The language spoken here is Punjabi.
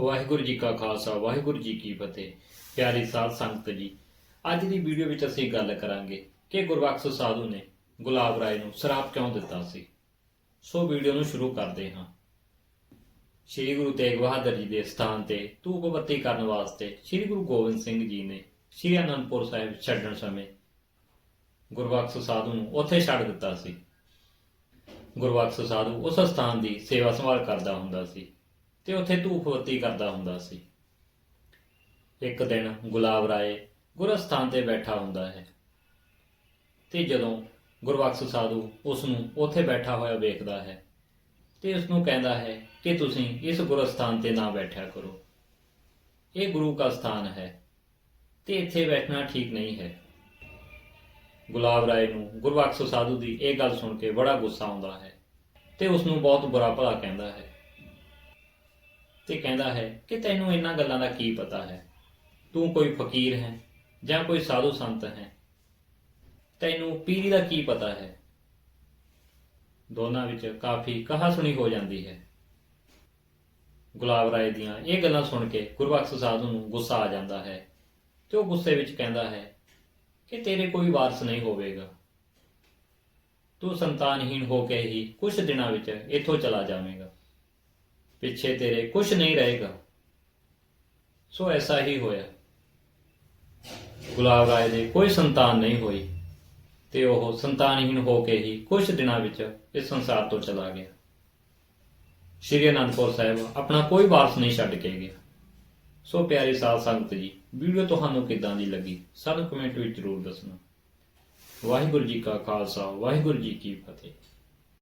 ਵਾਹਿਗੁਰੂ ਜੀ ਕਾ ਖਾਲਸਾ, ਵਾਹਿਗੁਰੂ ਜੀ ਕੀ ਫਤਿਹ। ਪਿਆਰੀ ਸਾਧ ਸੰਗਤ ਜੀ, ਅੱਜ ਦੀ ਵੀਡੀਓ ਵਿੱਚ ਅਸੀਂ ਗੱਲ ਕਰਾਂਗੇ ਕਿ ਗੁਰਬਖਸ਼ ਸਾਧੂ ਨੇ ਗੁਲਾਬ ਰਾਏ ਨੂੰ ਸ਼ਰਾਪ ਕਿਉਂ ਦਿੱਤਾ ਸੀ। ਸੋ ਵੀਡੀਓ ਨੂੰ ਸ਼ੁਰੂ ਕਰਦੇ ਹਾਂ। ਸ੍ਰੀ ਗੁਰੂ ਤੇਗ ਬਹਾਦਰ ਜੀ ਦੇ ਸਥਾਨ ਤੇ ਧੂਪ ਬੱਤੀ ਕਰਨ ਵਾਸਤੇ ਸ੍ਰੀ ਗੁਰੂ ਗੋਬਿੰਦ ਸਿੰਘ ਜੀ ਨੇ ਸ੍ਰੀ ਅਨੰਦਪੁਰ ਸਾਹਿਬ ਛੱਡਣ ਸਮੇਂ ਗੁਰਬਖਸ਼ ਸਾਧੂ ਨੂੰ ਉੱਥੇ ਛੱਡ ਦਿੱਤਾ ਸੀ। ਗੁਰਬਖਸ਼ ਸਾਧੂ ਉਸ ਸਥਾਨ ਦੀ ਸੇਵਾ ਸੰਭਾਲ ਕਰਦਾ ਹੁੰਦਾ ਸੀ। ਤੇ ਉੱਥੇ ਧੂਪ ਬੱਤੀ ਕਰਦਾ ਹੁੰਦਾ ਸੀ। ਇੱਕ ਦਿਨ ਗੁਲਾਬ ਰਾਏ ਗੁਰਸਥਾਨ ਤੇ ਬੈਠਾ ਹੁੰਦਾ ਹੈ ਤੇ ਜਦੋਂ ਗੁਰਬਖਸ਼ ਸਾਧੂ ਉਸ ਨੂੰ ਉੱਥੇ ਬੈਠਾ ਹੋਇਆ ਵੇਖਦਾ ਹੈ ਤੇ ਉਸ ਨੂੰ ਕਹਿੰਦਾ ਹੈ ਕਿ ਤੁਸੀਂ ਇਸ ਗੁਰਸਥਾਨ ਤੇ ਨਾ ਬੈਠਿਆ ਕਰੋ। ਇਹ ਗੁਰੂ ਦਾ ਸਥਾਨ ਹੈ ਤੇ ਇੱਥੇ ਬੈਠਣਾ ਠੀਕ ਨਹੀਂ ਹੈ। ਗੁਲਾਬ ਰਾਏ ਨੂੰ ਗੁਰਬਖਸ਼ ਸਾਧੂ ਦੀ ਇਹ ਗੱਲ ਸੁਣ ਕੇ ਬੜਾ ਗੁੱਸਾ ਆਉਂਦਾ ਹੈ ਤੇ ਉਸ ਨੂੰ ਬਹੁਤ ਬੁਰਾ ਭਲਾ ਕਹਿੰਦਾ ਹੈ। ਤੇ ਕਹਿੰਦਾ ਹੈ ਕਿ ਤੈਨੂੰ ਇਹਨਾਂ ਗੱਲਾਂ ਦਾ ਕੀ ਪਤਾ ਹੈ? ਤੂੰ ਕੋਈ ਫਕੀਰ ਹੈ ਜਾਂ ਕੋਈ ਸਾਧੂ ਸੰਤ ਹੈ? ਤੈਨੂੰ ਪੀਰੀ ਦਾ ਕੀ ਪਤਾ ਹੈ? ਦੋਨਾਂ ਵਿੱਚ ਕਾਫੀ ਕਹਾ ਸੁਣੀ ਹੋ ਜਾਂਦੀ ਹੈ। ਗੁਲਾਬ ਰਾਏ ਦੀਆਂ ਇਹ ਗੱਲਾਂ ਸੁਣ ਕੇ ਗੁਰਬਖਸ਼ ਸਾਧੂ ਨੂੰ ਗੁੱਸਾ ਆ ਜਾਂਦਾ ਹੈ ਤੇ ਉਹ ਗੁੱਸੇ ਵਿੱਚ ਕਹਿੰਦਾ ਹੈ ਕਿ ਤੇਰੇ ਕੋਈ ਵਾਰਸ ਨਹੀਂ ਹੋਵੇਗਾ। ਤੂੰ ਸੰਤਾਨਹੀਣ ਹੋ ਕੇ ਹੀ ਕੁਝ ਦਿਨਾਂ ਵਿੱਚ ਇੱਥੋਂ ਚਲਾ ਜਾਵੇਂਗਾ। ਪਿੱਛੇ ਤੇਰੇ ਕੁਝ ਨਹੀਂ ਰਹੇਗਾ। ਸੋ ਐਸਾ ਹੀ ਹੋਇਆ। ਗੁਲਾਬ ਰਾਏ ਦੇ ਕੋਈ ਸੰਤਾਨ ਨਹੀਂ ਹੋਈ ਤੇ ਉਹ ਸੰਤਾਨਹੀਣ ਹੋ ਕੇ ਹੀ ਕੁਝ ਦਿਨਾਂ ਵਿੱਚ ਇਸ ਸੰਸਾਰ ਤੋਂ ਚਲਾ ਗਿਆ। ਸ਼੍ਰੀ ਅਨੰਦਪੁਰ ਸਾਹਿਬ ਆਪਣਾ ਕੋਈ ਵਾਰਸ ਨਹੀਂ ਛੱਡ ਕੇ ਗਿਆ। ਸੋ ਪਿਆਰੀ ਸਾਧ ਸੰਗਤ ਜੀ, ਵੀਡੀਓ ਤੁਹਾਨੂੰ ਕਿੱਦਾਂ ਦੀ ਲੱਗੀ, ਸਾਨੂੰ ਕਮੈਂਟ ਵਿੱਚ ਜ਼ਰੂਰ ਦੱਸਣਾ। ਵਾਹਿਗੁਰੂ ਜੀ ਕਾ ਖਾਲਸਾ, ਵਾਹਿਗੁਰੂ ਜੀ ਕੀ ਫਤਿਹ।